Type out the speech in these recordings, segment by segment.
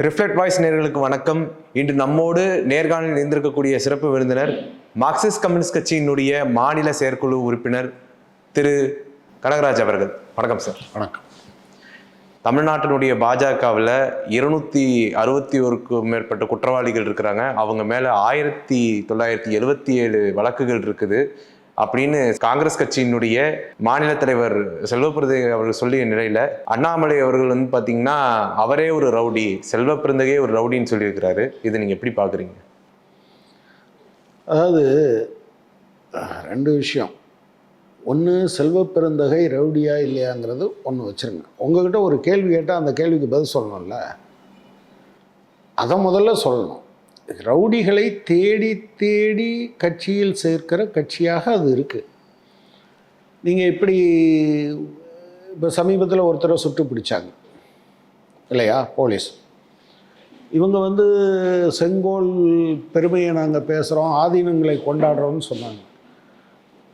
Reflect voice நேர்களுக்கு வணக்கம். இன்று நம்மோடு நேர்காணலில் இருந்திருக்கக்கூடிய சிறப்பு விருந்தினர் மார்க்சிஸ்ட் கம்யூனிஸ்ட் கட்சியினுடைய மாநில செயற்குழு உறுப்பினர் திரு கனகராஜ் அவர்கள். வணக்கம் சார் வணக்கம். தமிழ்நாட்டினுடைய பாஜகவில் இருநூத்தி அறுபத்தி ஒருக்கும் மேற்பட்ட குற்றவாளிகள் இருக்கிறாங்க. அவங்க மேலே ஆயிரத்தி தொள்ளாயிரத்தி எழுவத்தி ஏழு வழக்குகள் இருக்குது. அப்படின்னு காங்கிரஸ் கட்சியினுடைய மாநில தலைவர் செல்வப்பிரதை அவர்கள் சொல்லிய நிலையில அண்ணாமலை அவர்கள் வந்து பாத்தீங்கன்னா அவரே ஒரு ரவுடி செல்வப்பிரந்தகே ஒரு ரவுடின்னு சொல்லியிருக்கிறாரு. இதை நீங்க எப்படி பாக்குறீங்க? அதாவது ரெண்டு விஷயம். ஒன்று செல்வப்பிறந்தகை ரவுடியா இல்லையாங்கிறது ஒன்று வச்சுருங்க. உங்ககிட்ட ஒரு கேள்வி கேட்டால் அந்த கேள்விக்கு பதில் சொல்லணும்ல. அதை முதல்ல சொல்லணும். ரவுடிகளை தேடி தேடி கட்சியில் சேர்க்கிற கட்சியாக அது இருக்குது நீங்கள் இப்படி இப்போ சமீபத்தில் ஒருத்தரை சுட்டு பிடிச்சாங்க. இல்லையா? போலீஸ். இவங்க வந்து செங்கோல் பெருமையை நாங்கள் பேசுகிறோம் ஆதீனங்களை கொண்டாடுறோம்னு சொன்னாங்க.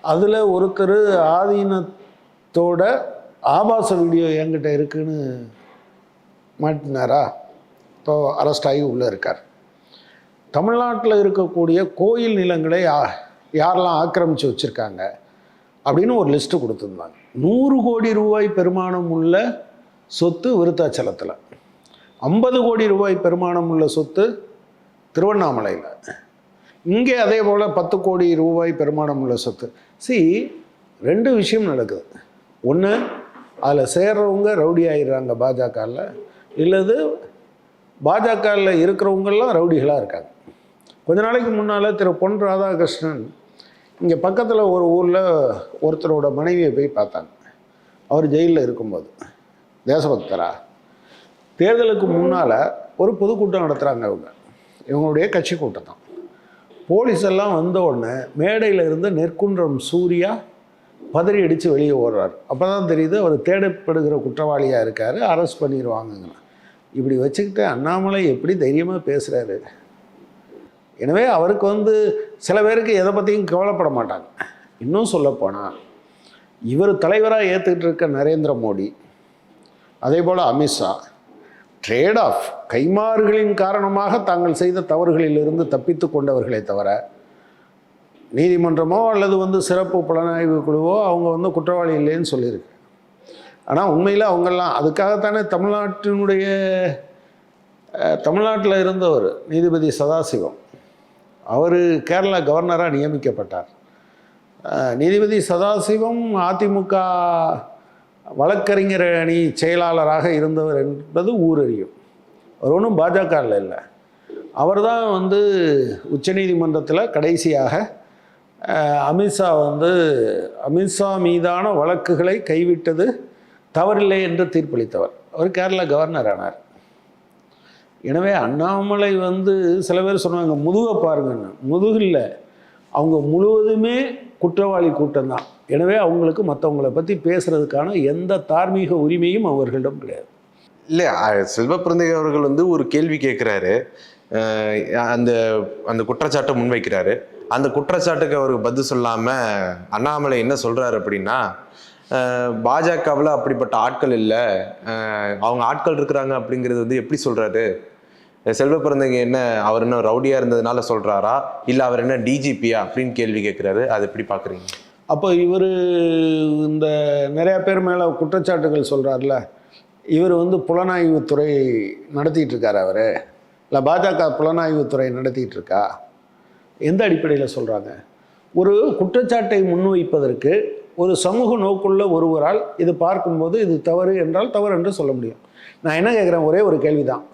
அதில் ஒருத்தர் ஆதீனத்தோட ஆபாச வீடியோ என்கிட்ட இருக்குன்னு மாட்டினாரா? இப்போ அரெஸ்ட் ஆகி உள்ளே இருக்கார். தமிழ்நாட்டில் இருக்கக்கூடிய கோயில் நிலங்களை யா- யாரெல்லாம் ஆக்கிரமித்து வச்சுருக்காங்க அப்படின்னு ஒரு லிஸ்ட்டு கொடுத்துருந்தாங்க. நூறு கோடி ரூபாய் பெருமானம் உள்ள சொத்து விருத்தாச்சலத்தில். ஐம்பது கோடி ரூபாய் பெருமானம் உள்ள சொத்து திருவண்ணாமலையில். இங்கே அதே போல் பத்து கோடி ரூபாய் பெருமானம் உள்ள சொத்து. சி ரெண்டு விஷயம் நடக்குது. ஒன்று அதில் சேர்றவங்க ரவுடி ஆயிடுறாங்க பாஜகவில் இல்லது பாஜகவில் இருக்கிறவங்கெல்லாம் ரவுடிகளாக இருக்காங்க. கொஞ்ச நாளைக்கு முன்னால் திரு பொன் ராதாகிருஷ்ணன் இங்கே பக்கத்தில் ஒரு ஊரில் ஒருத்தரோட மனைவியை போய் பார்த்தாங்க. அவர் ஜெயிலில் இருக்கும்போது. தேசபக்தரா? தேர்தலுக்கு முன்னால் ஒரு பொதுக்கூட்டம் நடத்துகிறாங்க இவங்க இவங்களுடைய கட்சி கூட்டம் தான் போலீஸ் எல்லாம் வந்த உடனே மேடையில் இருந்து நெற்குன்றம் சூர்யா பதறி அடித்து வெளியே ஓடுறார். அப்போ தான் தெரியுது அவர் தேடப்படுகிற குற்றவாளியாக இருக்கார் அரெஸ்ட் பண்ணிடுவாங்கங்க இப்படி வச்சுக்கிட்டு அண்ணாமலை எப்படி தைரியமாக பேசுகிறாரு எனவே அவருக்கு வந்து சில பேருக்கு எதை பற்றியும் கவலைப்பட மாட்டாங்க. இன்னும் சொல்லப்போனால் இவர் தலைவராக ஏற்றுக்கிட்டு இருக்க நரேந்திர மோடி அதே போல் அமித்ஷா ட்ரேட் ஆஃப் கைமாறுகளின் காரணமாக தாங்கள் செய்த தவறுகளிலிருந்து தப்பித்து கொண்டவர்களே தவிர நீதிமன்றமோ அல்லது வந்து சிறப்பு புலனாய்வு குழுவோ அவங்க வந்து குற்றவாளி இல்லைன்னு சொல்லியிருக்கு. ஆனால் உண்மையில் அவங்கெல்லாம் அதுக்காகத்தானே தமிழ்நாட்டினுடைய தமிழ்நாட்டில் இருந்தவர் நீதிபதி சதாசிவம். அவர் கேரளா கவர்னராக நியமிக்கப்பட்டார். நீதிபதி சதாசிவம் அதிமுக வழக்கறிஞர் அணி செயலாளராக இருந்தவர் என்பது ஊரறியும். அவர் ஒன்றும் பாஜகவில் இல்லை. அவர் தான் வந்து உச்சநீதிமன்றத்தில் கடைசியாக அமித்ஷா வந்து அமித்ஷா மீதான வழக்குகளை கைவிட்டது தவறில்லை என்று தீர்ப்பளித்தவர். அவர் கேரளா கவர்னர் ஆனார். எனவே அண்ணாமலை வந்து சில பேர் சொன்னாங்க முதுகை பாருங்கன்னு. முதுகில்ல அவங்க முழுவதுமே குற்றவாளி கூட்டம் தான். எனவே அவங்களுக்கு மற்றவங்களை பற்றி பேசுகிறதுக்கான எந்த தார்மீக உரிமையும் அவர்களிடம் கிடையாது. இல்லை செல்வப்பிரந்தை அவர்கள் வந்து ஒரு கேள்வி கேட்குறாரு அந்த அந்த குற்றச்சாட்டை முன்வைக்கிறாரு. அந்த குற்றச்சாட்டுக்கு அவருக்கு பதில் சொல்லாமல் அண்ணாமலை என்ன சொல்கிறாரு அப்படின்னா பாஜகவில் அப்படிப்பட்ட ஆட்கள் இல்லை. அவங்க ஆட்கள் இருக்கிறாங்க அப்படிங்கிறது வந்து எப்படி சொல்கிறாரு செல்வ பிறந்தங்க என்ன அவர் என்ன ரவுடியாக இருந்ததுனால சொல்கிறாரா இல்லை அவர் என்ன டிஜிபியா அப்படின்னு கேள்வி கேட்குறாரு. அதை எப்படி பார்க்குறீங்க? அப்போ இவர் இந்த நிறையா பேர் மேலே குற்றச்சாட்டுகள் சொல்கிறார்ல இவர் வந்து புலனாய்வுத்துறை நடத்திக்கிட்டு இருக்கார் அவர். இல்லை பாஜக புலனாய்வுத்துறை நடத்திக்கிட்டு இருக்கா? எந்த அடிப்படையில் சொல்கிறாங்க ஒரு குற்றச்சாட்டை முன்வைப்பதற்கு ஒரு சமூக நோக்குள்ள ஒருவரால் இது பார்க்கும்போது இது தவறு என்றால் தவறு என்று சொல்ல முடியும். நான் என்ன கேட்குறேன்? ஒரே ஒரு கேள்விதான்.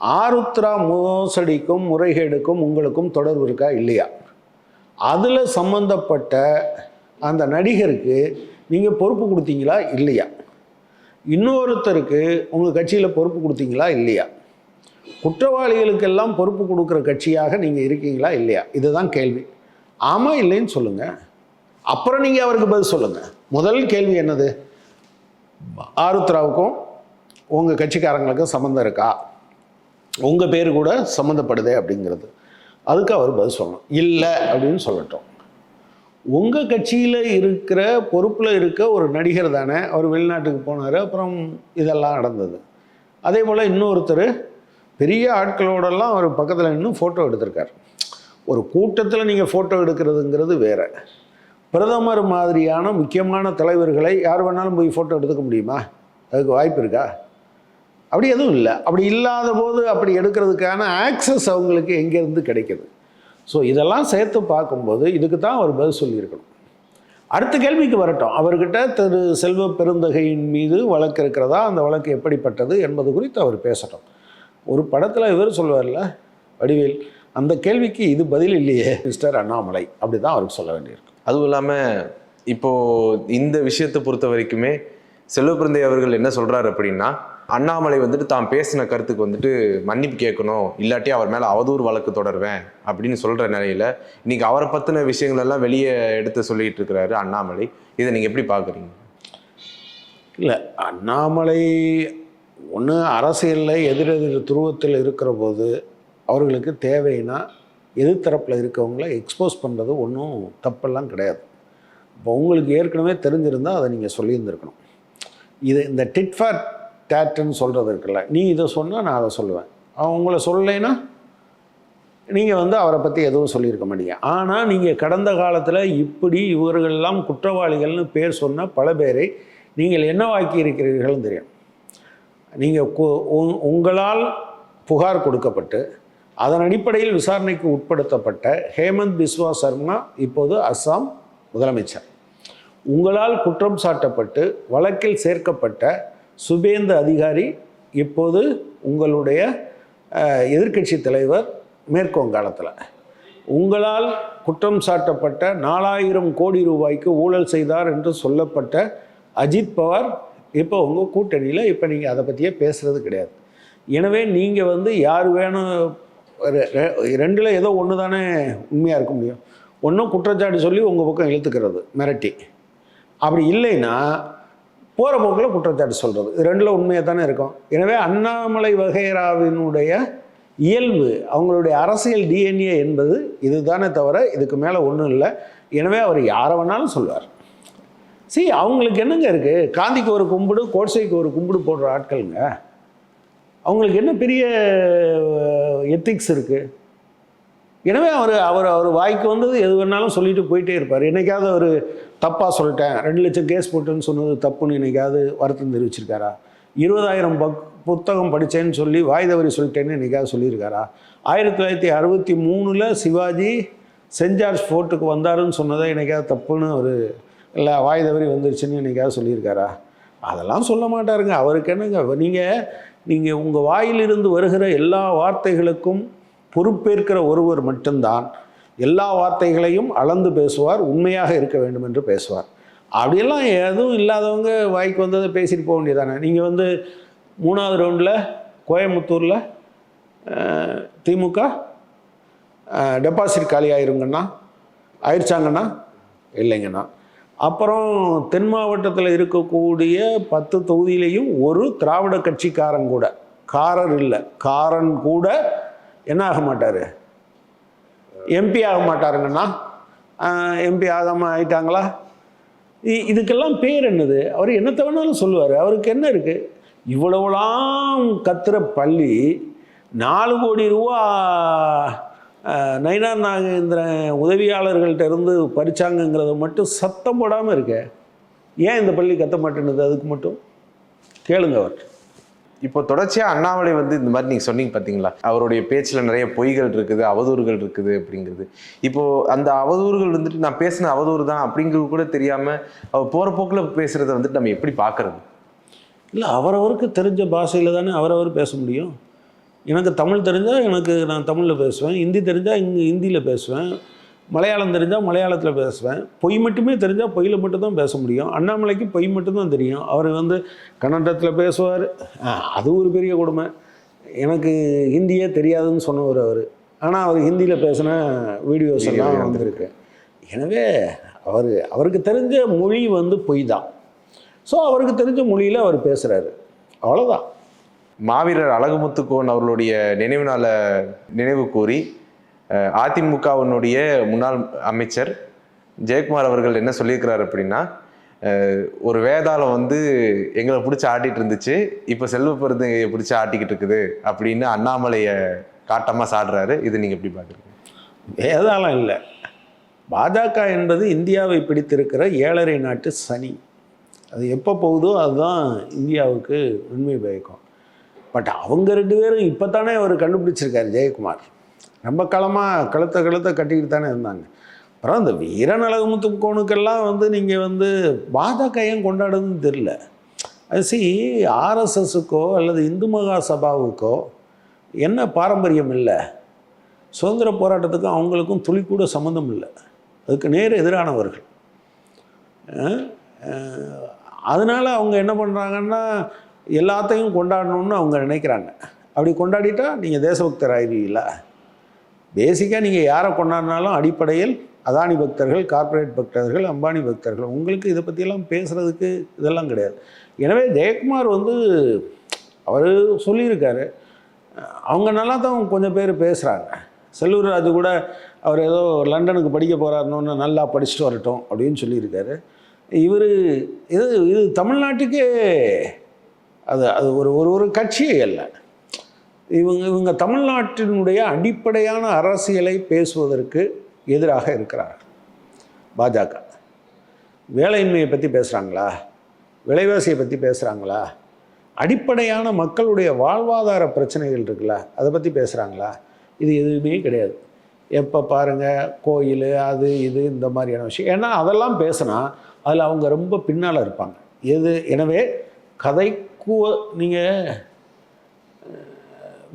ஆருத்ரா மோசடிக்கும் முறைகேடுக்கும் உங்களுக்கும் தொடர்பு இருக்கா? இல்லையா? அதில் சம்பந்தப்பட்ட அந்த நடிகருக்கு நீங்கள் பொறுப்பு கொடுத்தீங்களா? இல்லையா? இன்னொருத்தருக்கு உங்கள் கட்சியில் பொறுப்பு கொடுத்தீங்களா? இல்லையா? குற்றவாளிகளுக்கெல்லாம் பொறுப்பு கொடுக்குற கட்சியாக நீங்கள் இருக்கீங்களா? இல்லையா? இதுதான் கேள்வி. ஆமாம் இல்லைன்னு சொல்லுங்கள் அப்புறம் நீங்கள் அவருக்கு பதில் சொல்லுங்கள் முதல் கேள்வி என்னது? ஆருத்ராவுக்கும் உங்கள் கட்சிக்காரங்களுக்கும் சம்மந்தம் இருக்கா? உங்கள் பேர் கூட சம்மந்தப்படுதே அப்படிங்கிறது. அதுக்கு அவர் பதில் சொல்லணும். இல்லை அப்படின்னு சொல்லட்டும். உங்கள் கட்சியில் இருக்கிற பொறுப்பில் இருக்க ஒரு நடிகர் தானே அவர் வெளிநாட்டுக்கு போனார் அப்புறம் இதெல்லாம் நடந்தது. அதே போல் இன்னொருத்தர் பெரிய ஆட்களோடெல்லாம் அவர் பக்கத்தில் நின்று ஃபோட்டோ எடுத்திருக்கார். ஒரு கூட்டத்தில் நீங்கள் ஃபோட்டோ எடுக்கிறதுங்கிறது வேறு. பிரதமர் மாதிரியான முக்கியமான தலைவர்களை யார் வேணாலும் போய் ஃபோட்டோ எடுத்துக்க முடியுமா? அதுக்கு வாய்ப்பு இருக்கா? அப்படி எதுவும் இல்லை. அப்படி இல்லாத போது அப்படி எடுக்கிறதுக்கான ஆக்சஸ் அவங்களுக்கு எங்கேருந்து கிடைக்கிது? ஸோ இதெல்லாம் சேர்த்து பார்க்கும்போது இதுக்கு தான் அவர் பதில் சொல்லியிருக்கணும். அடுத்த கேள்விக்கு வரட்டும். அவர்கிட்ட திரு செல்வ பெருந்தகையின் மீது வழக்கு இருக்கிறதா? அந்த வழக்கு எப்படிப்பட்டது என்பது குறித்து அவர் பேசட்டும். ஒரு படத்தில் இவர் சொல்லுவார்ல வடிவேல் அந்த கேள்விக்கு இது பதில் இல்லையே மிஸ்டர் அண்ணாமலை அப்படி தான் அவருக்கு சொல்ல வேண்டியிருக்கு. அதுவும் இல்லாமல் இப்போது இந்த விஷயத்தை பொறுத்த வரைக்குமே செல்வப்பிரந்தை அவர்கள் என்ன சொல்கிறார் அப்படின்னா அண்ணாமலை வந்துட்டு தான் பேசின கருத்துக்கு வந்துட்டு மன்னிப்பு கேட்கணும் இல்லாட்டி அவர் மேலே அவதூறு வழக்கு தொடருவேன் அப்படின்னு சொல்கிற நிலையில் இன்றைக்கி அவரை பற்றின விஷயங்கள் எல்லாம் வெளியே எடுத்து சொல்லிட்டு இருக்கிறாரு அண்ணாமலை. இதை நீங்கள் எப்படி பார்க்குறீங்க இல்லை அண்ணாமலை ஒன்று அரசியலில் எதிரெதிர் துருவத்தில் இருக்கிற போது அவர்களுக்கு தேவைன்னா எதிர்த்தரப்பில் இருக்கவங்கள எக்ஸ்போஸ் பண்ணுறது ஒன்றும் தப்பெல்லாம் கிடையாது. இப்போ உங்களுக்கு ஏற்கனவே தெரிஞ்சிருந்தால் அதை நீங்கள் சொல்லியிருந்துருக்கணும். இது இந்த டிட் ஃபார் டேட்டுன்னு சொல்கிறது இருக்குல்ல நீ இதை சொன்னால் நான் அதை சொல்லுவேன். அவன் உங்களை சொல்லலைன்னா நீங்கள் வந்து அவரை பற்றி எதுவும் சொல்லியிருக்க மாட்டீங்க. ஆனால் நீங்கள் கடந்த காலத்தில் இப்படி இவர்களெல்லாம் குற்றவாளிகள்னு பேர் சொன்ன பல பேரை நீங்கள் என்னவாக்கி இருக்கிறீர்கள்னு தெரியும். நீங்கள் உங்களால் புகார் கொடுக்கப்பட்டு அதன் அடிப்படையில் விசாரணைக்கு உட்படுத்தப்பட்ட ஹேமந்த் பிஸ்வா சர்மா இப்போது அஸ்ஸாம் முதலமைச்சர். உங்களால் குற்றம் சாட்டப்பட்டு வழக்கில் சேர்க்கப்பட்ட சுபேந்து அதிகாரி இப்போது உங்களுடைய எதிர்க்கட்சி தலைவர் மேற்கு வங்காளத்தில் உங்களால் குற்றம் சாட்டப்பட்ட நாலாயிரம் கோடி ரூபாய்க்கு ஊழல் செய்தார் என்று சொல்லப்பட்ட அஜித் பவார் இப்போ உங்கள் கூட்டணியில் இப்போ நீங்கள் அதை பற்றியே பேசுகிறது கிடையாது. எனவே நீங்கள் வந்து யார் வேணும் ரெண்டில் ஏதோ ஒன்று தானே உண்மையாக இருக்க முடியும். ஒன்றும் குற்றச்சாட்டு சொல்லி உங்கள் பக்கம் இழுத்துக்கிறது மிரட்டி. அப்படி இல்லைன்னா போகிற போக்கில் குற்றச்சாட்டு சொல்கிறது இது ரெண்டில் உண்மையாக தானே இருக்கும். எனவே அண்ணாமலை வகைராவினுடைய இயல்பு அவங்களுடைய அரசியல் டிஎன்ஏ என்பது இதுதானே தவிர இதுக்கு மேலே ஒன்றும் இல்லை. எனவே அவர் யாரை வேணாலும் சொல்வார். சரி அவங்களுக்கு என்னங்க இருக்குது காந்திக்கு ஒரு கும்பிடு கோட்சைக்கு ஒரு கும்பிடு போடுற ஆட்களுங்க. அவங்களுக்கு என்ன பெரிய எத்திக்ஸ் இருக்குது எனவே அவர் அவர் அவர் வாய்க்கு வந்தது எது வேணாலும் சொல்லிட்டு போயிட்டே இருப்பார். என்னைக்காவது அவர் தப்பாக சொல்லிட்டேன் ரெண்டு லட்சம் கேஸ் போட்டுன்னு சொன்னது தப்புன்னு என்னைக்காவது வருத்தம் தெரிவிச்சிருக்காரா? இருபதாயிரம் பக் புத்தகம் படித்தேன்னு சொல்லி வாய்தவரி சொல்லிட்டேன்னு என்னைக்காவது சொல்லியிருக்காரா? ஆயிரத்தி தொள்ளாயிரத்தி அறுபத்தி மூணில் சிவாஜி சென்ட் ஜார்ஜ் ஃபோர்ட்டுக்கு வந்தாருன்னு சொன்னதை என்னைக்காவது தப்புன்னு ஒரு இல்லை வாய்தவரி வந்துருச்சுன்னு என்னைக்காவது சொல்லியிருக்காரா? அதெல்லாம் சொல்ல மாட்டாருங்க. அவருக்கு என்னங்க நீங்கள் நீங்கள் உங்கள் வாயிலிருந்து வருகிற எல்லா வார்த்தைகளுக்கும் பொறுப்பேற்கிற ஒருவர் மட்டும்தான் எல்லா வார்த்தைகளையும் அளந்து பேசுவார் உண்மையாக இருக்க வேண்டும் என்று பேசுவார். அப்படியெல்லாம் எதுவும் இல்லாதவங்க வாய்க்கு வந்ததை பேசிட்டு போக வேண்டியதானே நீங்கள் வந்து மூணாவது ரவுண்டில் கோயம்புத்தூரில் திமுக டெபாசிட் காலி ஆயிருங்கண்ணா ஆயிடுச்சாங்கண்ணா இல்லைங்கண்ணா. அப்புறம் தென் மாவட்டத்தில் இருக்கக்கூடிய பத்து தொகுதியிலையும் ஒரு திராவிட கட்சிக்காரன் கூட. காரர் இல்லை. காரன் கூட என்ன ஆக மாட்டார்? எம்பி ஆக மாட்டாருங்கண்ணா. எம்பி ஆகாமல் ஆயிட்டாங்களா? இ- இதுக்கெல்லாம் பேர் என்னது? அவர் என்னத்தை வேணாலும் சொல்லுவார். அவருக்கு என்ன இருக்குது இவ்வளவுலாம் கத்துற பள்ளி நாலு கோடி ரூபா நயினார் நாகேந்திரன் உதவியாளர்கள்ட்ட இருந்து பறிச்சாங்கங்கிறத மட்டும் சத்தம் போடாமல் இருக்க. ஏன் இந்த பள்ளி கத்த மாட்டேன்னுது அதுக்கு மட்டும்? கேளுங்க அவர். இப்போ தொடர்ச்சியா அண்ணாமலை வந்து இந்த மாதிரி நீங்க சொன்னீங்க பாத்தீங்களா? அவருடைய பேச்சுல நிறைய பொய்கள் இருக்குது அவதூறுகள் இருக்குது அப்படிங்கிறது. இப்போ அந்த அவதூறுகள் வந்துட்டு நான் பேசின அவதூறு தான் அப்படிங்கிறது கூட தெரியாம அவர் போற போக்குல பேசுறத வந்துட்டு நம்ம எப்படி பாக்குறது? இல்லை அவரவருக்கு தெரிஞ்ச பாஷையில் தானே அவரவர் பேச முடியும். எனக்கு தமிழ் தெரிஞ்சால் எனக்கு நான் தமிழில் பேசுவேன் ஹிந்தி தெரிஞ்சால் இங்கே ஹிந்தியில் பேசுவேன் மலையாளம் தெரிஞ்சால் மலையாளத்தில் பேசுவேன் பொய் மட்டுமே தெரிஞ்சால் பொய்யில் மட்டும்தான் பேச முடியும் அண்ணாமலைக்கு பொய் மட்டும்தான் தெரியும் அவர் வந்து கன்னடத்தில் பேசுவார். அது ஒரு பெரிய கொடுமை. எனக்கு ஹிந்தியே தெரியாதுன்னு சொன்னவர் அவர். ஆனால் அவர் ஹிந்தியில் பேசின வீடியோஸ் எல்லாம் வந்திருக்கு. எனவே அவர் அவருக்கு தெரிஞ்ச மொழி வந்து பொய் தான். ஸோ அவருக்கு தெரிஞ்ச மொழியில் அவர் பேசுகிறாரு அவ்வளோதான் மாவீரர் அழகுமுத்துக்கோன் அவர்களுடைய நினைவு நாள நினைவு கூறி அதிமுகவினுடைய முன்னாள் அமைச்சர் ஜெயக்குமார் அவர்கள் என்ன சொல்லியிருக்கிறார் அப்படின்னா ஒரு வேதாளம் வந்து எங்களை பிடிச்சி ஆட்டிட்டு இருந்துச்சு இப்போ செல்வ பெருந்தகையை பிடிச்சி ஆட்டிக்கிட்டு இருக்குது அப்படின்னு அண்ணாமலையை காட்டமாக சாடுறாரு. இது நீங்கள் எப்படி பார்க்குறீங்க? வேதாளம் இல்லை. பாஜக என்பது இந்தியாவை பிடித்திருக்கிற ஏழரை நாட்டு சனி. அது எப்போ போகுதோ அதுதான் இந்தியாவுக்கு உண்மை பயக்கும். பட் அவங்க ரெண்டு பேரும் இப்போ தானே அவர் கண்டுபிடிச்சிருக்காரு ஜெயக்குமார். ரொம்ப காலமாக கழுத்த கழுத்த கட்டிக்கிட்டு தானே இருந்தாங்க. அப்புறம் அந்த வீரன் அழகுமுத்துக்கோனுக்கெல்லாம் வந்து நீங்கள் வந்து பாஜக ஏன் கொண்டாடுதுன்னு தெரில அது சி அல்லது இந்து மகா சபாவுக்கோ என்ன பாரம்பரியம் இல்லை. சுதந்திர போராட்டத்துக்கும் அவங்களுக்கும் துளி கூட சம்மந்தம் இல்லை. அதுக்கு நேர் எதிரானவர்கள். அதனால் அவங்க என்ன பண்ணுறாங்கன்னா எல்லாத்தையும் கொண்டாடணும்னு அவங்க நினைக்கிறாங்க. அப்படி கொண்டாடிட்டா நீங்கள் தேசபக்தர் ஆயிடுவீங்களா? பேசிக்காக நீங்கள் யாரை கொண்டாடினாலும் அடிப்படையில் அதானி பக்தர்கள் கார்ப்பரேட் பக்தர்கள் அம்பானி பக்தர்கள். உங்களுக்கு இதை பற்றியெல்லாம் பேசுகிறதுக்கு இதெல்லாம் கிடையாது. எனவே ஜெயக்குமார் வந்து அவர் சொல்லியிருக்காரு. அவங்க நல்லா தான் கொஞ்சம் பேர் பேசுகிறாங்க செல்லூர் ராஜு கூட அவர் ஏதோ லண்டனுக்கு படிக்க போகிறாருன்னு நல்லா படிச்சுட்டு வரட்டும் அப்படின்னு சொல்லியிருக்காரு. இவர் இது இது தமிழ்நாட்டுக்கே அது அது ஒரு ஒரு ஒரு கட்சியே அல்ல. இவங்க இவங்க தமிழ்நாட்டினுடைய அடிப்படையான அரசியலை பேசுவதற்கு எதிராக இருக்கிறார்கள். பாஜக. வேலையின்மையை பற்றி பேசுகிறாங்களா விலைவாசியை பற்றி பேசுகிறாங்களா அடிப்படையான மக்களுடைய வாழ்வாதார பிரச்சனைகள் இருக்குல்ல அதை பற்றி பேசுகிறாங்களா இது எதுவுமே கிடையாது. எப்போ பாருங்கள் கோயில் அது இது இந்த மாதிரியான விஷயம். ஏன்னா அதெல்லாம் பேசினா அதில் அவங்க ரொம்ப பின்னால் இருப்பாங்க. எது எனவே கதை கூவ நீங்கள்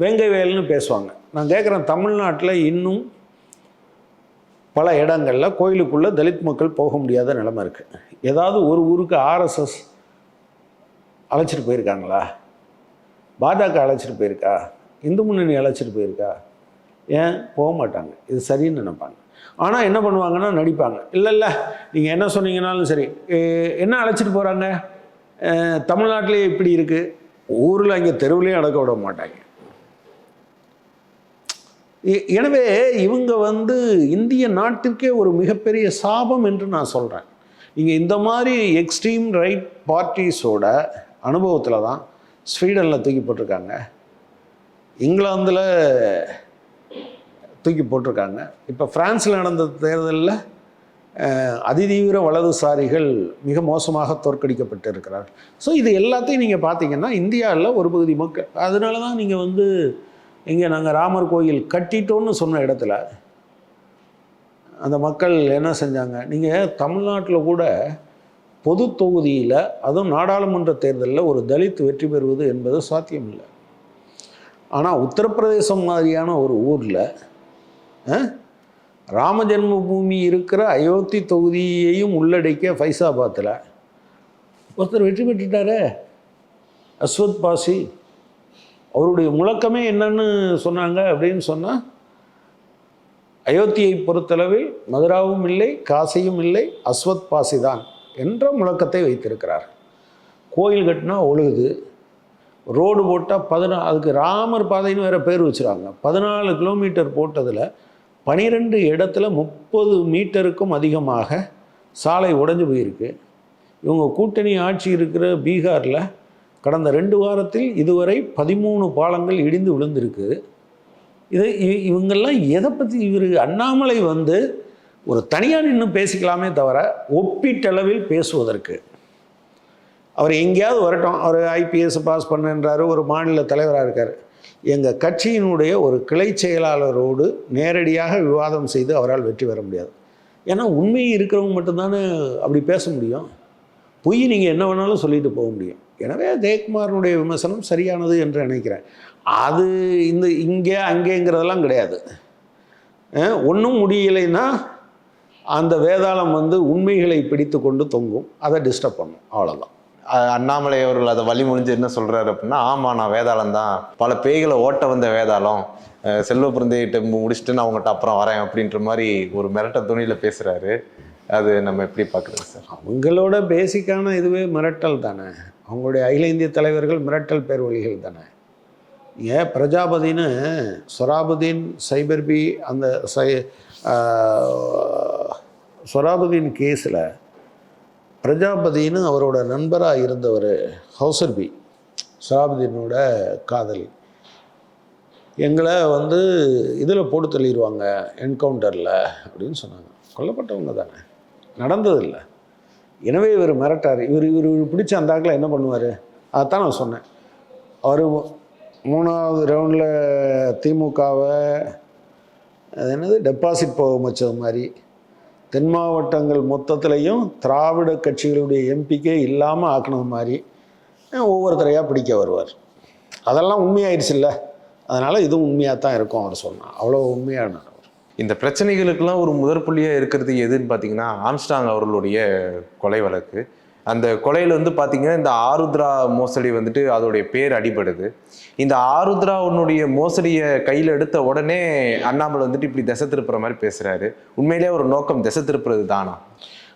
வேங்கை வயல்னு பேசுவாங்க. நான் கேட்குறேன் தமிழ்நாட்டில் இன்னும் பல இடங்களில் கோயிலுக்குள்ளே தலித் மக்கள் போக முடியாத நிலைமை இருக்குது ஏதாவது ஒரு ஊருக்கு ஆர்எஸ்எஸ் அழைச்சிட்டு போயிருக்காங்களா? பாஜக அழைச்சிட்டு போயிருக்கா? இந்து முன்னணி அழைச்சிட்டு போயிருக்கா? ஏன்? போக மாட்டாங்க. இது சரின்னு நினைப்பாங்க. ஆனால் என்ன பண்ணுவாங்கன்னா நடிப்பாங்க. இல்லை இல்லை நீங்கள் என்ன சொன்னீங்கனாலும் சரி என்ன அழைச்சிட்டு போகிறாங்க தமிழ்நாட்டிலே இப்படி இருக்குது ஊரில் அங்கே தெருவுலேயும் அடக்க விட மாட்டாங்க. எனவே இவங்க வந்து இந்திய நாட்டிற்கே ஒரு மிகப்பெரிய சாபம் என்று நான் சொல்கிறேன் நீங்கள் இந்த மாதிரி எக்ஸ்ட்ரீம் ரைட் பார்ட்டிஸோட அனுபவத்தில் தான் ஸ்வீடனில் தூக்கி போட்டிருக்காங்க. இங்கிலாந்தில் தூக்கி போட்டிருக்காங்க. இப்போ ஃப்ரான்ஸில் நடந்த தேர்தலில் அதிதீவிர வலதுசாரிகள் மிக மோசமாக தோற்கடிக்கப்பட்டிருக்கிறார் ஸோ இது எல்லாத்தையும் நீங்கள் பார்த்தீங்கன்னா இந்தியாவில் ஒரு பகுதி மக்கள் அதனால தான் நீங்கள் வந்து இங்கே நாங்கள் ராமர் கோயில் கட்டிட்டோன்னு சொன்ன இடத்துல அந்த மக்கள் என்ன செஞ்சாங்க? நீங்கள் தமிழ்நாட்டில் கூட பொது தொகுதியில் அதுவும் நாடாளுமன்ற தேர்தலில் ஒரு தலித் வெற்றி பெறுவது என்பது சாத்தியமில்லை. ஆனால் உத்தரப்பிரதேசம் மாதிரியான ஒரு ஊரில் ராம ஜென்மபூமி இருக்கிற அயோத்தி தொகுதியையும் உள்ளடக்கிய ஃபைசாபாத்தில் ஒருத்தர் வெற்றி பெற்றுட்டாரே. அஸ்வத் பாசி. அவருடைய முழக்கமே என்னன்னு சொன்னாங்க அப்படின்னு சொன்னால் அயோத்தியை பொறுத்தளவில் மதுராவும் இல்லை காசியும் இல்லை அஸ்வத் பாசி தான் என்ற முழக்கத்தை வைத்திருக்கிறார். கோயில் கட்டினா ஒழுகுது. ரோடு போட்டால் பதினா அதுக்கு ராமர் பாதைன்னு வேறு பேர் வச்சுருவாங்க பதினாலு கிலோமீட்டர் போட்டதில் பனிரெண்டு இடத்துல முப்பது மீட்டருக்கும் அதிகமாக சாலை உடைஞ்சு போயிருக்கு. இவங்க கூட்டணி ஆட்சி இருக்கிற பீகாரில் கடந்த ரெண்டு வாரத்தில் இதுவரை பதிமூணு பாலங்கள் இடிந்து விழுந்திருக்கு. இது இ- இவங்கெல்லாம் எதை பற்றி இவர் அண்ணாமலை வந்து ஒரு தனியாக நின்று பேசிக்கலாமே தவிர ஒப்பீட்டளவில் பேசுவதற்கு. அவர் எங்கேயாவது வரட்டும் அவர் ஐபிஎஸ் பாஸ் பண்ணுன்றாரு ஒரு மாநில தலைவராக இருக்கார். எங்கள் கட்சியினுடைய ஒரு கிளை செயலாளரோடு நேரடியாக விவாதம் செய்து அவரால் வெற்றி பெற முடியாது. ஏன்னா உண்மையை இருக்கிறவங்க மட்டும்தானே அப்படி பேச முடியும். பொய் நீங்கள் என்ன வேணாலும் சொல்லிட்டு போக முடியும். எனவே ஜெயக்குமாரனுடைய விமர்சனம் சரியானது என்று நினைக்கிறேன். அது இந்த இங்கே அங்கேங்கிறதெல்லாம் கிடையாது. ஒன்றும் முடியலைன்னா அந்த வேதாளம் வந்து உண்மைகளை பிடித்து கொண்டு தொங்கும். அதை டிஸ்டர்ப் பண்ணும். அவ்வளோதான் அண்ணாமலை அவர்கள் அதை வழி முடிஞ்சு என்ன சொல்கிறாரு அப்படின்னா ஆமா நான் வேதாளம் தான். பல பேய்களை ஓட்ட வந்த வேதாளம். அஹ் செல்வ பிறந்தைகிட்ட முடிச்சுட்டு நான் அவங்ககிட்ட அப்புறம் வரேன் அப்படின்ற மாதிரி ஒரு மிரட்ட துணியில் பேசுகிறாரு அது நம்ம எப்படி பார்க்குறது சார்? அவங்களோட பேசிக்கான இதுவே மிரட்டல் தானே. அவங்களுடைய அகில இந்திய தலைவர்கள் மிரட்டல் பேர்வழிகள் தானே. ஏன்? பிரஜாபதின்னு சொராபுதீன் சைபர்பி அந்த சை சொராபுதீன் கேஸில் பிரஜாபதினு அவரோட நண்பராக இருந்தவர் ஹவுசர்பி சராபுதீனோட காதலி. எங்களை வந்து இதில் போட்டு தள்ளிடுவாங்க என்கவுண்டரில் அப்படின்னு சொன்னாங்க. கொல்லப்பட்டவங்க தானே. நடந்ததில்லை. எனவே இவர் மிரட்டார். இவர் இவர் இவர் பிடிச்ச அந்த ஆக்கில் என்ன பண்ணுவார்? அதைத்தான் நான் சொன்னேன். அவர் மூணாவது ரவுண்டில் திமுகவை அது என்னது டெபாசிட் போக வச்சது மாதிரி தென் மாவட்டங்கள் மொத்தத்துலேயும் திராவிட கட்சிகளுடைய எம்பிக்கே இல்லாமல் ஆக்கினது மாதிரி ஒவ்வொருத்தரையாக பிடிக்க வருவார். அதெல்லாம் உண்மையாயிடுச்சுல்ல. அதனால் இதுவும் உண்மையாக தான் இருக்கும் அவர் சொன்னார். அவ்வளோ உண்மையான இந்த பிரச்சனைகளுக்கெல்லாம் ஒரு முதற்புள்ளியாக இருக்கிறது எதுன்னு பார்த்தீங்கன்னா ஆம்ஸ்டாங் அவர்களுடைய கொலை வழக்கு. அந்த கொலையில் வந்து பார்த்தீங்கன்னா இந்த ஆருத்ரா மோசடி வந்துட்டு அதோடைய பேர் அடிபடுது. இந்த ஆருத்ராவுனுடைய மோசடியை கையில் எடுத்த உடனே அண்ணாமலை வந்துட்டு இப்படி திசை திருப்புற மாதிரி பேசுகிறாரு உண்மையிலேயே ஒரு நோக்கம் திசை திருப்புறது தானா?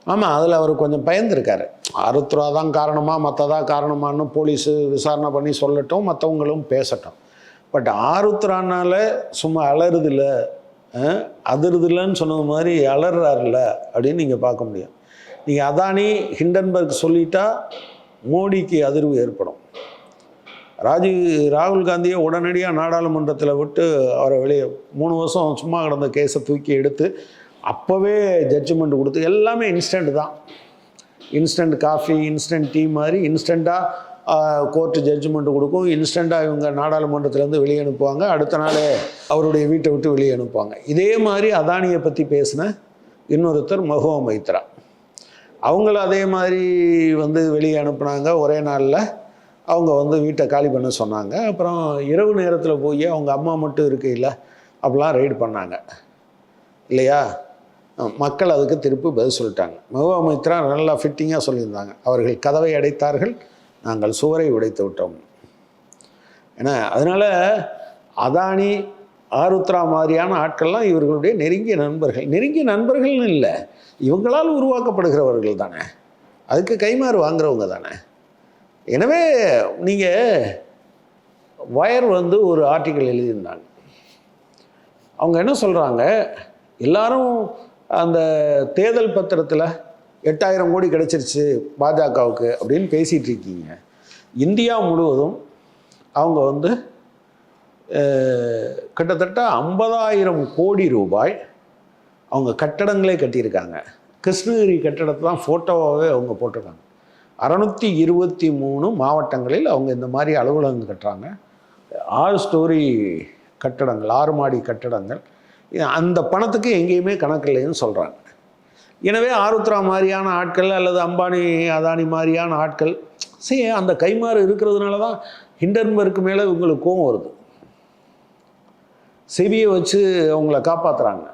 ஆமாம் அதில் அவர் கொஞ்சம் பயந்துருக்காரு. ஆருத்ரா தான் காரணமா மற்றதா காரணமான்னு போலீஸு விசாரணை பண்ணி சொல்லட்டும் மற்றவங்களும் பேசட்டும். பட் ஆருத்ரானால சும்மா அலறுதில்ல அஹ், அதிருதில்லன்னு சொன்னது மாதிரி அலறாருல அப்படின்னு நீங்கள் பார்க்க முடியும். நீங்கள் அதானி ஹிண்டன்பர்க் சொல்லிட்டா மோடிக்கு அதிர்வு ஏற்படும். ராஜீவ் ராகுல் காந்தியை உடனடியாக நாடாளுமன்றத்தில் விட்டு அவரை வெளியே மூணு வருஷம் சும்மா கிடந்த கேஸை தூக்கி எடுத்து அப்போவே ஜட்ஜ்மெண்ட் கொடுத்து எல்லாமே இன்ஸ்டன்ட் தான். இன்ஸ்டன்ட் காஃபி இன்ஸ்டன்ட் டீ மாதிரி இன்ஸ்டண்ட்டாக கோர்ட்டு ஜட்ஜ்மெண்ட் கொடுக்கும். இன்ஸ்டண்ட்டாக இவங்க நாடாளுமன்றத்திலேருந்து வெளியே அனுப்புவாங்க. அடுத்த நாளே அவருடைய வீட்டை விட்டு வெளியே அனுப்புவாங்க. இதே மாதிரி அதானியை பற்றி பேசின இன்னொருத்தர் மகோ மைத்ரா அவங்கள அதே மாதிரி வந்து வெளியே அனுப்புனாங்க. ஒரே நாளில் அவங்க வந்து வீட்டை காலி பண்ண சொன்னாங்க. அப்புறம் இரவு நேரத்தில் போய் அவங்க அம்மா மட்டும் இருக்கையில் அப்படிலாம் ரைடு பண்ணாங்க. இல்லையா? மக்கள் அதுக்கு திருப்பி பதில் சொல்லிட்டாங்க. மகுவா மித்ரா நல்லா ஃபிட்டிங்காக சொல்லியிருந்தாங்க. அவர்கள் கதவை அடைத்தார்கள். நாங்கள் சுவரை உடைத்து விட்டோம். ஏன்னா அதனால் அதானி ஆருத்ரா மாதிரியான ஆட்கள்லாம் இவர்களுடைய நெருங்கிய நண்பர்கள். நெருங்கிய நண்பர்கள்னு இல்லை. இவங்களால் உருவாக்கப்படுகிறவர்கள் தானே. அதுக்கு கைமாறு வாங்குறவங்க தானே. எனவே நீங்கள் வயர் வந்து ஒரு ஆர்டிக்கல் எழுதியிருந்தாங்க. அவங்க என்ன சொல்கிறாங்க எல்லாரும் அந்த தேர்தல் பத்திரத்தில் எட்டாயிரம் கோடி கிடைச்சிருச்சு பாஜகவுக்கு அப்படின்னு பேசிகிட்டு இருக்கீங்க. இந்தியா முழுவதும் அவங்க வந்து கிட்டத்தட்ட ஐம்பதாயிரம் கோடி ரூபாய் அவங்க கட்டடங்களே கட்டியிருக்காங்க. கிருஷ்ணகிரி கட்டடத்தை தான் ஃபோட்டோவாகவே அவங்க போட்டிருக்காங்க. அறநூற்றி இருபத்தி மூணு மாவட்டங்களில் அவங்க இந்த மாதிரி அலுவலகங்கள் கட்டுறாங்க. ஆறு ஸ்டோரி கட்டடங்கள் ஆறு மாடி கட்டடங்கள். அந்த பணத்துக்கு எங்கேயுமே கணக்கு இல்லைன்னு சொல்கிறாங்க எனவே ஆருத்ரா மாதிரியான ஆட்கள் அல்லது அம்பானி அதானி மாதிரியான ஆட்கள் சரி அந்த கைமாறு இருக்கிறதுனால தான் ஹிண்டன்பர்க்கு மேலே இவங்களுக்கு கோவம் வருது. செவியை வச்சு அவங்கள காப்பாற்றுறாங்க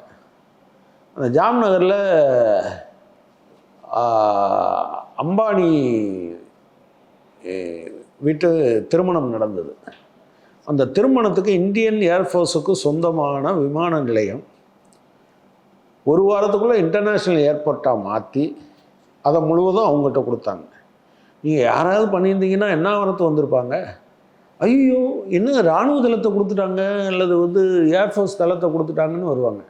அந்த ஜாம்நகரில் அம்பானி வீட்டு திருமணம் நடந்தது. அந்த திருமணத்துக்கு இந்தியன் ஏர்ஃபோர்ஸுக்கு சொந்தமான விமான நிலையம். ஒரு வாரத்துக்குள்ளே இன்டர்நேஷ்னல் ஏர்போர்ட்டாக மாற்றி அதை முழுவதும் அவங்ககிட்ட கொடுத்தாங்க. நீங்கள் யாராவது பண்ணியிருந்தீங்கன்னா என்ன வரத்து வந்திருப்பாங்க? ஐயோ என்ன இராணுவ தளத்தை கொடுத்துட்டாங்க அல்லது வந்து ஏர்ஃபோர்ஸ் தளத்தை கொடுத்துட்டாங்கன்னு வருவாங்க.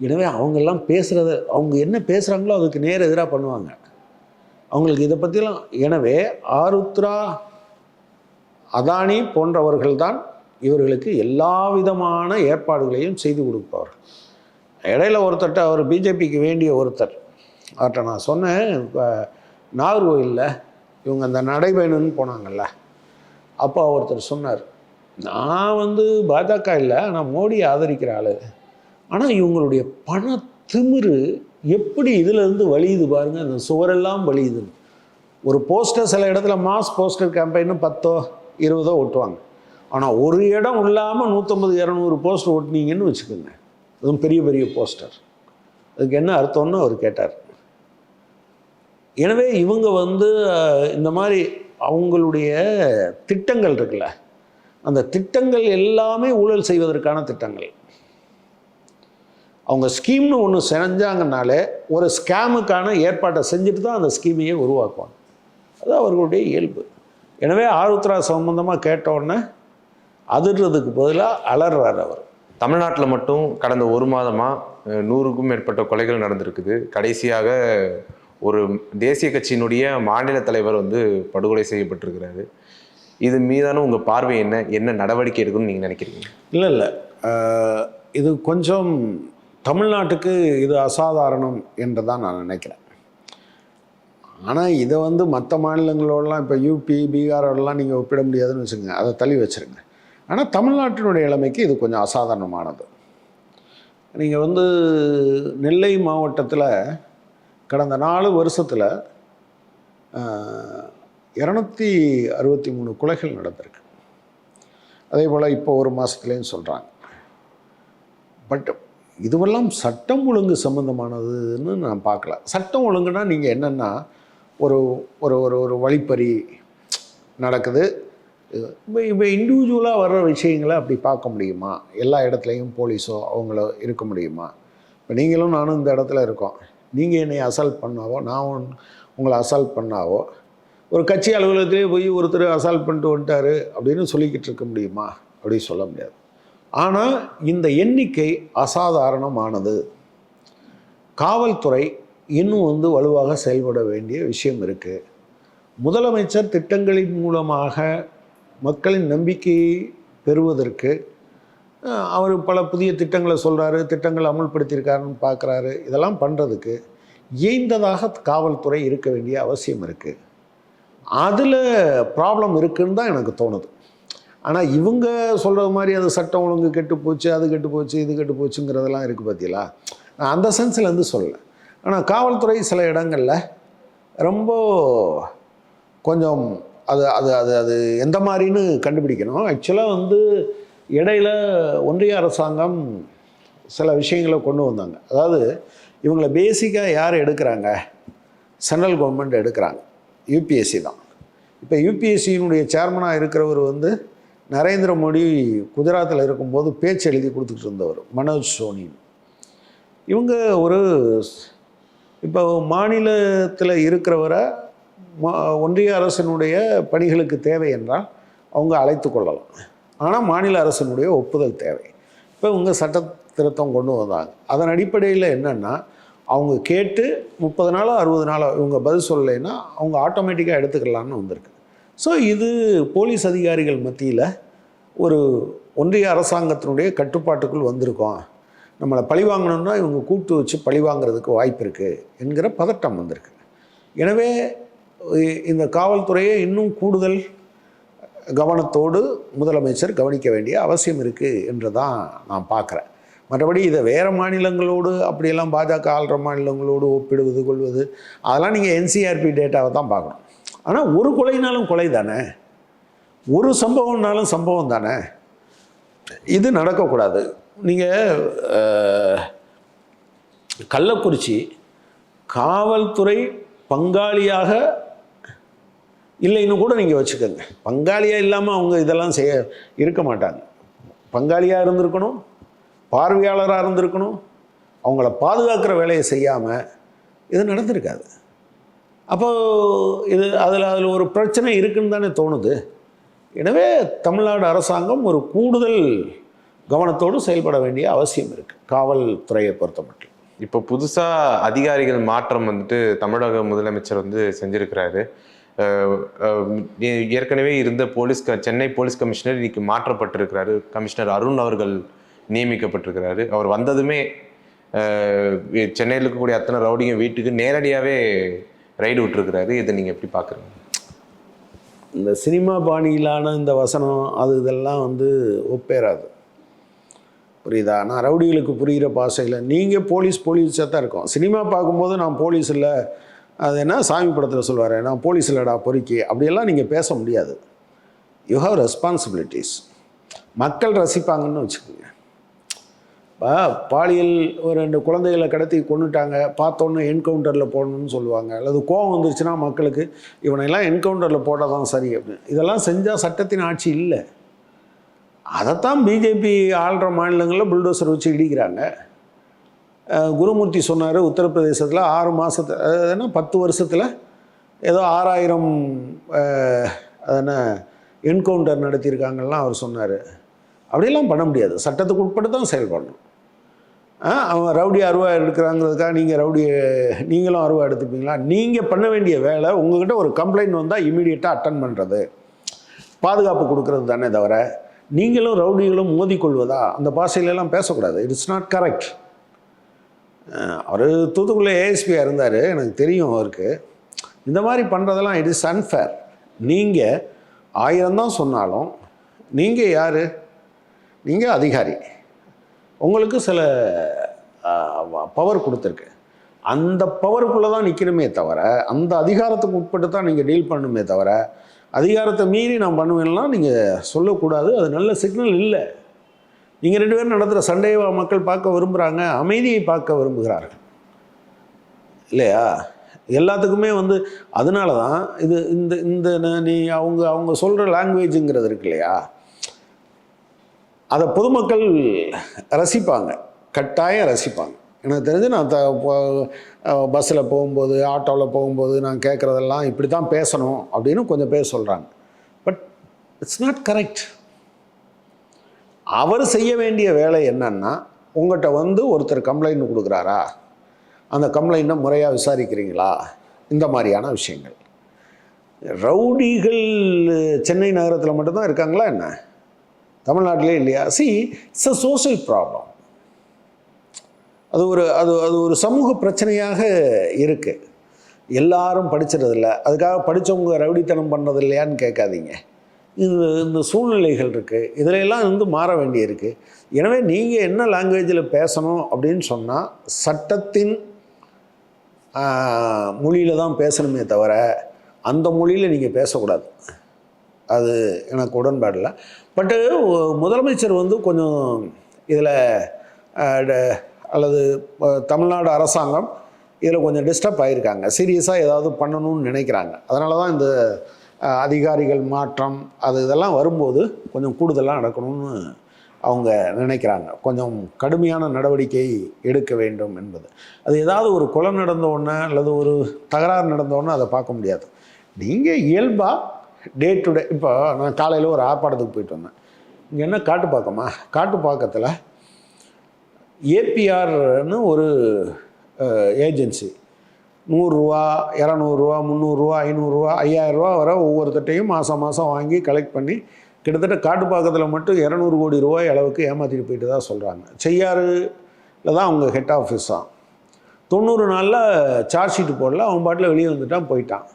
எனவே அவங்கெல்லாம் பேசுகிறத அவங்க என்ன பேசுகிறாங்களோ அதுக்கு நேர் எதிராக பண்ணுவாங்க. அவங்களுக்கு இதை பற்றிலாம் எனவே ஆருத்ரா அதானி போன்றவர்கள் தான் இவர்களுக்கு எல்லா விதமான ஏற்பாடுகளையும் செய்து கொடுப்பவர்கள் இடையில ஒருத்தர்கிட்ட அவர் பிஜேபிக்கு வேண்டிய ஒருத்தர். அவர்கிட்ட நான் சொன்னேன் இப்போ நாகர்கோயிலில் இவங்க அந்த நடைபயணம்னு போனாங்கல்ல. அப்போ ஒருத்தர் சொன்னார் நான் வந்து பாஜக இல்லை ஆனால் மோடி ஆதரிக்கிற ஆள். ஆனால் இவங்களுடைய பண திமிரு எப்படி இதிலேருந்து வழியுது பாருங்கள் அந்த சுவரெல்லாம் வழியுதுன்னு ஒரு போஸ்டர் சில இடத்துல மாஸ் போஸ்டர் கேம்பெயின்னு பத்தோ இருபதோ ஒட்டுவாங்க ஆனால் ஒரு இடம் இல்லாமல் நூற்றம்பது இரநூறு போஸ்டர் ஓட்டினீங்கன்னு வச்சுக்கோங்க. அதுவும் பெரிய பெரிய போஸ்டர். அதுக்கு என்ன அர்த்தம்னு அவர் கேட்டார். எனவே இவங்க வந்து இந்த மாதிரி அவங்களுடைய திட்டங்கள் இருக்குல்ல? அந்த திட்டங்கள் எல்லாமே ஊழல் செய்வதற்கான திட்டங்கள். அவங்க ஸ்கீம்னு ஒன்று செஞ்சாங்கனாலே ஒரு ஸ்கேமுக்கான ஏற்பாட்டை செஞ்சுட்டு தான் அந்த ஸ்கீமையே உருவாக்குவாங்க. அது அவர்களுடைய இயல்பு. எனவே ஆருத்ரா சம்பந்தமாக கேட்ட அதிர்றதுக்கு பதிலாக அலறார் அவர். தமிழ்நாட்டில் மட்டும் கடந்த ஒரு மாதமாக நூறுக்கும் மேற்பட்ட கொலைகள் நடந்திருக்குது. கடைசியாக ஒரு தேசிய கட்சியினுடைய மாநில தலைவர் வந்து படுகொலை செய்யப்பட்டிருக்கிறாரு. இது மீதான உங்கள் பார்வை என்ன? என்ன நடவடிக்கை எடுக்கணும்னு நீங்கள் நினைக்கிறீங்க? இல்லை இல்லை. இது கொஞ்சம் தமிழ்நாட்டுக்கு இது அசாதாரணம் என்று தான் நான் நினைக்கிறேன். ஆனால் இதை வந்து மற்ற மாநிலங்களோடலாம் இப்போ யூபி பீகாரோடலாம் நீங்கள் ஒப்பிட முடியாதுன்னு வச்சுக்கோங்க. அதை தள்ளி வச்சுருங்க. ஆனால் தமிழ்நாட்டினுடைய இளமைக்கு இது கொஞ்சம் அசாதாரணமானது. நீங்கள் வந்து நெல்லை மாவட்டத்தில் கடந்த நாலு வருஷத்தில் இரநூத்தி அறுபத்தி மூணு கொலைகள் நடந்திருக்கு. அதே போல் இப்போ ஒரு மாதத்துலேன்னு சொல்கிறாங்க பட் இதுவெல்லாம் சட்டம் ஒழுங்கு சம்மந்தமானதுன்னு நான் பார்க்கல. சட்டம் ஒழுங்குனா நீங்கள் என்னென்னா ஒரு ஒரு ஒரு ஒரு வழிப்பறி நடக்குது. இப்போ இப்போ இண்டிவிஜுவலாக வர்ற விஷயங்களை அப்படி பார்க்க முடியுமா? எல்லா இடத்துலையும் போலீஸோ அவங்கள இருக்க முடியுமா? இப்போ நீங்களும் நானும் இந்த இடத்துல இருக்கோம். நீங்கள் என்னை அசால்ட் பண்ணாவோ நான் உங்களை அசால்ட் பண்ணாவோ ஒரு கட்சி அலுவலகத்திலே போய் ஒருத்தர் அசால்ட் பண்ணிட்டு வந்துட்டாரு அப்படின்னு சொல்லிக்கிட்டு இருக்க முடியுமா? அப்படின்னு சொல்ல முடியாது. ஆனால் இந்த எண்ணிக்கை அசாதாரணமானது. காவல்துறை இன்னும் வந்து வலுவாக செயல்பட வேண்டிய விஷயம் இருக்குது முதலமைச்சர் திட்டங்களின் மூலமாக மக்களின் நம்பிக்கையை பெறுவதற்கு அவர் பல புதிய திட்டங்களை சொல்கிறாரு திட்டங்களை அமுல்படுத்தியிருக்காருன்னு பார்க்குறாரு. இதெல்லாம் பண்ணுறதுக்கு இயைந்ததாக காவல்துறை இருக்க வேண்டிய அவசியம் இருக்குது அதில் ப்ராப்ளம் இருக்குன்னு தான் எனக்கு தோணுது. ஆனால் இவங்க சொல்கிறது மாதிரி அது சட்டம் ஒழுங்கு கெட்டு போச்சு அது கெட்டு போச்சு இது கெட்டு போச்சுங்கிறதெல்லாம் இருக்குது பார்த்தீங்களா நான் அந்த சென்ஸில் வந்து சொல்லலை. ஆனால் காவல்துறை சில இடங்களில் ரொம்ப கொஞ்சம் அது அது அது அது எந்த மாதிரின்னு கண்டுபிடிக்கணும். ஆக்சுவலாக வந்து இடையில ஒன்றிய அரசாங்கம் சில விஷயங்களை கொண்டு வந்தாங்க. அதாவது இவங்களை பேசிக்காக யார் எடுக்கிறாங்க? சென்ட்ரல் கவர்மெண்ட் எடுக்கிறாங்க. யூபிஎஸ்சி தான். இப்போ யூபிஎஸ்சியினுடைய சேர்மனாக இருக்கிறவர் வந்து நரேந்திர மோடி குஜராத்தில் இருக்கும்போது பேச்சு எழுதி கொடுத்துட்டு இருந்தவர் மனோஜ் சோனி. இவங்க ஒரு இப்போ மாநிலத்தில் இருக்கிறவரை மா ஒன்றிய அரசினுடைய பணிகளுக்கு தேவை என்றால் அவங்க அழைத்து கொள்ளலாம். ஆனால் மாநில அரசினுடைய ஒப்புதல் தேவை. இப்போ இவங்க சட்ட திருத்தம் கொண்டு வந்தாங்க. அதன் அடிப்படையில் என்னென்னா அவங்க கேட்டு முப்பது நாளோ அறுபது நாளோ இவங்க பதில் சொல்லலைன்னா அவங்க ஆட்டோமேட்டிக்காக எடுத்துக்கலாம்னு வந்திருக்கு. ஸோ இது போலீஸ் அதிகாரிகள் மத்தியில் ஒரு ஒன்றிய அரசாங்கத்தினுடைய கட்டுப்பாட்டுக்குள் வந்திருக்கோம். நம்மளை பழி வாங்கணும்னா இவங்க கூட்டு வச்சு பழி வாங்குறதுக்கு வாய்ப்பு இருக்குது என்கிற பதட்டம் வந்திருக்கு. எனவே இந்த காவல்துறையை இன்னும் கூடுதல் கவனத்தோடு முதலமைச்சர் கவனிக்க வேண்டிய அவசியம் இருக்குது என்று தான் நான் பார்க்குறேன். மற்றபடி இதை வேறு மாநிலங்களோடு அப்படியெல்லாம் பாஜக ஆள்ற மாநிலங்களோடு ஒப்பிடுவது கொள்வது அதெல்லாம் நீங்கள் என்சிஆர்பி டேட்டாவை தான் பார்க்கணும். ஆனால் ஒரு கொலைனாலும் கொலை தானே? ஒரு சம்பவம்னாலும் சம்பவம் தானே? இது நடக்கக்கூடாது. நீங்கள் கள்ளக்குறிச்சி காவல்துறை பங்காளியாக இல்லைன்னு கூட நீங்கள் வச்சுக்கோங்க. பங்காளியாக இல்லாமல் அவங்க இதெல்லாம் செய்ய இருக்க மாட்டாங்க. பங்காளியாக இருந்திருக்கணும் பார்வையாளராக இருந்திருக்கணும் அவங்கள பாதுகாக்கிற வேலையை செய்யாமல் இது நடந்திருக்காது. அப்போது இது அதில் அதில் ஒரு பிரச்சனை இருக்குன்னு தானே தோணுது. எனவே தமிழ்நாடு அரசாங்கம் ஒரு கூடுதல் கவனத்தோடு செயல்பட வேண்டிய அவசியம் இருக்குது காவல்துறையை பொறுத்த மட்டும். இப்போ புதுசாக அதிகாரிகள் மாற்றம் வந்துட்டு தமிழக முதலமைச்சர் வந்து செஞ்சுருக்கிறாரு. ஏற்கனவே இருந்த போலீஸ் க- சென்னை போலீஸ் கமிஷனர் இன்னைக்கு மாற்றப்பட்டிருக்கிறாரு. கமிஷனர் அருண் அவர்கள் நியமிக்கப்பட்டிருக்கிறாரு. அவர் வந்ததுமே சென்னையில் இருக்கக்கூடிய அத்தனை ரவுடிங்க வீட்டுக்கு நேரடியாகவே ரைடு விட்டுருக்கிறாரு. இதை நீங்கள் எப்படி பார்க்குறீங்க இந்த சினிமா பாணியிலான இந்த வசனம் அது இதெல்லாம் வந்து ஒப்பேறாது. புரியுதா? நான் ரவுடிகளுக்கு புரிகிற பாசையில் நீங்கள் போலீஸ் போலீஸாக தான் இருக்கும். சினிமா பார்க்கும்போது நான் போலீஸ் இல்லை அது என்ன? சாமி படத்தில் சொல்லுவார் நான் போலீஸ் இல்லடா பொறுக்கி. அப்படியெல்லாம் நீங்கள் பேச முடியாது. யூ ஹாவ் ரெஸ்பான்சிபிலிட்டிஸ் மக்கள் ரசிப்பாங்கன்னு வச்சுக்கோங்க. இப்போ பாலியல் ஒரு ரெண்டு குழந்தைகளை கடத்தி கொண்டுட்டாங்க பார்த்தோன்னே என்கவுண்டரில் போடணும்னு சொல்லுவாங்க. அல்லது கோவம் வந்துருச்சுன்னா மக்களுக்கு இவனையெல்லாம் என்கவுண்டரில் போட்டால் தான் சரி அப்படின்னு. இதெல்லாம் செஞ்சால் சட்டத்தின் ஆட்சி இல்லை. அதைத்தான் பிஜேபி ஆள்ற மாநிலங்களில் புல்டோசர் வச்சு இடிக்கிறாங்க. குருமூர்த்தி சொன்னார் உத்தரப்பிரதேசத்தில் ஆறு மாதத்து என்ன பத்து வருஷத்தில் ஏதோ ஆறாயிரம் அஹ், என்ன என்கவுண்டர் நடத்தியிருக்காங்கலாம் அவர் சொன்னார். அப்படிலாம் பண்ண முடியாது. சட்டத்துக்கு உட்பட்டு தான் செயல்படணும் அவன் ரவுடி அருவா எடுக்கிறாங்கிறதுக்காக நீங்கள் ரவுடி நீங்களும் அருவா எடுத்துப்பீங்களா? நீங்கள் பண்ண வேண்டிய வேலை உங்ககிட்ட ஒரு கம்ப்ளைண்ட் வந்தால் இமீடியட்டாக அட்டன் பண்ணுறது பாதுகாப்பு கொடுக்கறது தானே தவிர நீங்களும் ரவுடிகளும் மோதிக்கொள்வதா? அந்த பாஷையிலலாம் பேசக்கூடாது. இட்ஸ் நாட் கரெக்ட் அவர் தூத்துக்குள்ளே ஏஎஸ்பியாக இருந்தார். எனக்கு தெரியும் அவருக்கு. இந்த மாதிரி பண்ணுறதெல்லாம் இட் இஸ் அன்ஃபேர் நீங்கள் ஆயிரம் தான் சொன்னாலும் நீங்கள் யார்? நீங்கள் அதிகாரி. உங்களுக்கு சில பவர் கொடுத்துருக்கு. அந்த பவருக்குள்ளே தான் நிற்கணுமே தவிர அந்த அதிகாரத்துக்கு உட்பட்டு தான் நீங்கள் டீல் பண்ணணுமே தவிர அதிகாரத்தை மீறி நான் பண்ணுவேன்னா நீங்கள் சொல்லக்கூடாது. அது நல்ல சிக்னல் இல்லை. நீங்கள் ரெண்டு பேரும் நடத்துகிற சண்டையை மக்கள் பார்க்க விரும்புகிறாங்க அமைதியை பார்க்க விரும்புகிறார்கள். இல்லையா? எல்லாத்துக்குமே வந்து அதனால தான் இது இந்த இந்த நீ அவங்க அவங்க சொல்கிற லாங்குவேஜுங்கிறது இருக்கு இல்லையா? அதை பொதுமக்கள் ரசிப்பாங்க கட்டாயம் ரசிப்பாங்க. எனக்கு தெரிஞ்சு நான் த பஸ்ஸில் போகும்போது ஆட்டோவில் போகும்போது நான் கேட்குறதெல்லாம் இப்படி தான் பேசணும் அப்படின்னு கொஞ்சம் பேர் சொல்கிறாங்க பட் இட்ஸ் நாட் கரெக்ட் அவர் செய்ய வேண்டிய வேலை என்னன்னா உங்கள்கிட்ட வந்து ஒருத்தர் கம்ப்ளைண்ட் கொடுக்குறாரா? அந்த கம்ப்ளைண்ட்டை முறையாக விசாரிக்கிறீங்களா? இந்த மாதிரியான விஷயங்கள். ரவுடிகள் சென்னை நகரத்தில் மட்டும்தான் இருக்காங்களா என்ன? தமிழ்நாட்டிலே இல்லையா? See it's a social problem அது ஒரு அது அது ஒரு சமூக பிரச்சனையாக இருக்குது எல்லாரும் படிச்சிடறதில்ல அதுக்காக படித்தவங்க ரவுடித்தனம் பண்ணுறது இல்லையான்னு கேட்காதீங்க. இந்த இந்த சூழ்நிலைகள் இருக்குது இதிலெல்லாம் வந்து மாற வேண்டியிருக்கு. எனவே நீங்கள் என்ன லாங்குவேஜில் பேசணும் அப்படின்னு சொன்னால் சட்டத்தின் மொழியில் தான் பேசணுமே தவிர அந்த மொழியில் நீங்கள் பேசக்கூடாது. அது எனக்கு உடன்பாடில்லை பட்டு முதலமைச்சர் வந்து கொஞ்சம் இதில் அல்லது தமிழ்நாடு அரசாங்கம் இதில் கொஞ்சம் டிஸ்டர்ப் ஆகியிருக்காங்க சீரியஸாக ஏதாவது பண்ணணும்னு நினைக்கிறாங்க. அதனால தான் இந்த அதிகாரிகள் மாற்றம் அது இதெல்லாம் வரும்போது கொஞ்சம் கூடுதலாக நடக்கணும்னு அவங்க நினைக்கிறாங்க. கொஞ்சம் கடுமையான நடவடிக்கை எடுக்க வேண்டும் என்பது. அது ஏதாவது ஒரு கொலை நடந்த உடனே அல்லது ஒரு தகராறு நடந்த உடனே அதை பார்க்க முடியாது. நீங்கள் இயல்பாக டே டு டே இப்போ நான் காலையில் ஒரு ஆர்ப்பாட்டத்துக்கு போயிட்டு வந்தேன். இங்கே என்ன காட்டு பார்க்கமா காட்டு ஏபிஆர்னு ஒரு ஏஜென்சி நூறுரூவா இரநூறுவா முந்நூறுரூவா ஐநூறுரூவா ஐயாயிரரூவா வர ஒவ்வொருத்தட்டையும் மாதம் மாதம் வாங்கி கலெக்ட் பண்ணி கிட்டத்தட்ட காட்டுப்பாக்கத்தில் மட்டும் இரநூறு கோடி ரூபாய் அளவுக்கு ஏமாற்றிட்டு போயிட்டு தான் சொல்கிறாங்க செய்யாறுல தான் அவங்க ஹெட் ஆஃபீஸ் தான் தொண்ணூறு நாளில் சார்ஜ் ஷீட்டு போடல அவன் பாட்டில் வெளியே வந்துட்டான் போயிட்டான்.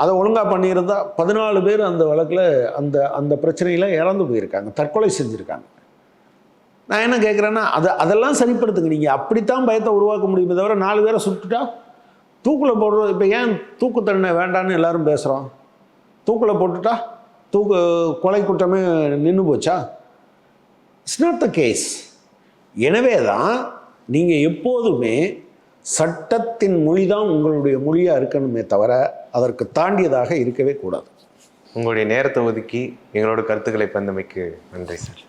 அதை ஒழுங்காக பண்ணியிருந்தா பதினாலு பேர் அந்த வழக்கில் அந்த அந்த பிரச்சனையில் இறந்து போயிருக்காங்க தற்கொலை செஞ்சுருக்காங்க. நான் என்ன கேட்குறேன்னா அதை அதெல்லாம் சரிப்படுத்துங்க. நீங்கள் அப்படித்தான் பயத்தை உருவாக்க முடியுமே தவிர நாலு பேரை சுட்டுட்டா தூக்கில் போடுறது இப்போ ஏன் தூக்கு தண்டனை வேண்டான்னு எல்லாரும் பேசுகிறோம் தூக்கில் போட்டுட்டா தூக்கு கொலை குற்றமே நின்று போச்சா? இட்ஸ் நாட் த கேஸ் எனவே தான் நீங்கள் எப்போதுமே சட்டத்தின் மொழி தான் உங்களுடைய மொழியாக இருக்கணுமே தவிர அதற்கு தாண்டியதாக இருக்கவே கூடாது. உங்களுடைய நேரத்தை ஒதுக்கி எங்களோட கருத்துக்களை பந்தமைக்கு நன்றி சார்.